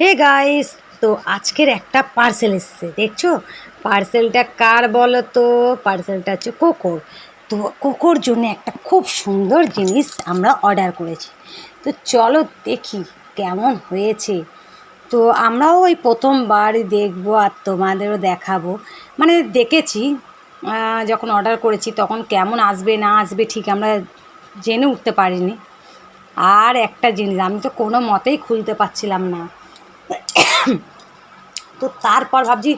Hey guys তো আজকের একটা পার্সেল এসছে, দেখছ? পার্সেলটা কার বলো তো পার্সেলটা হচ্ছে কোকোর তো কোকোর জন্য একটা খুব সুন্দর জিনিস আমরা অর্ডার করেছি। তো চলো দেখি কেমন হয়েছে। তো আমরাও ওই প্রথমবার দেখব আর তোমাদেরও দেখাবো। মানে দেখেছি যখন অর্ডার করেছি তখন কেমন আসবে, না আসবে ঠিক আমরা জেনে উঠতে পারিনি। আর একটা জিনিস, আমি তো কোনো মতেই খুলতে পারছিলাম না। তো তারপর ভাবছি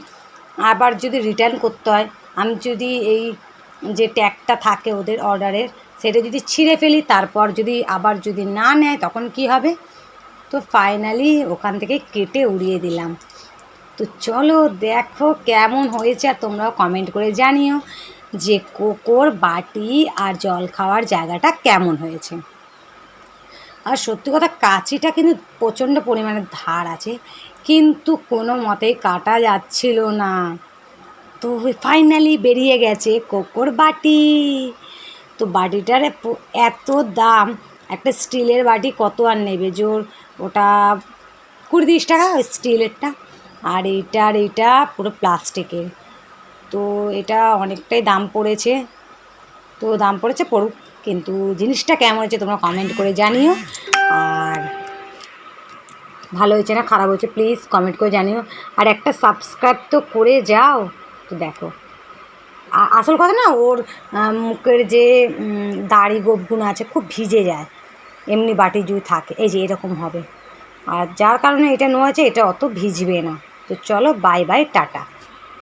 আবার যদি রিটার্ন করতে হয়, আমি যদি এই যে ট্যাগটা থাকে ওদের অর্ডারের সেটা যদি ছিঁড়ে ফেলি, তারপর যদি আবার যদি না নেয়, তখন কি হবে? তো ফাইনালি ওখান থেকে কেটে উড়িয়ে দিলাম। তো চলো দেখো কেমন হয়েছে, আর তোমরাও কমেন্ট করে জানিও যে কোকোর বাটি আর জল খাওয়ার জায়গাটা কেমন হয়েছে। আর সত্যি কথা, কাঁচিটা কিন্তু প্রচণ্ড পরিমাণে ধার আছে, কিন্তু কোনো মতেই কাটা যাচ্ছিল না। তো ফাইনালি বেরিয়ে গেছে কোকোর বাটি। তো বাটিটার এত দাম, একটা স্টিলের বাটি কত আর নেবে? জোর, ওটা কুড়ি তিরিশ টাকা ওই স্টিলেরটা। আর এইটার এইটা পুরো প্লাস্টিকের। তো এটা অনেকটাই দাম পড়েছে। তো দাম পড়েছে পড়ুক। কিন্তু জিনিসটা কেমন হয়েছে তোমরা কমেন্ট করে জানিও। আর ভালো হয়েছে না, খারাপ হয়েছে প্লিজ কমেন্ট করে জানিও। আর একটা সাবস্ক্রাইব তো করে যাও, তো দেখো। আসল কথা না, ওর মুখের যে দাড়ি গোপগুলো আছে খুব ভিজে যায়। এমনি বাটি জুই থাকে, এই যে এরকম হবে। আর যার কারণে এটা নেওয়া আছে এটা অত ভিজবে না। তো চলো বাই বাই টাটা।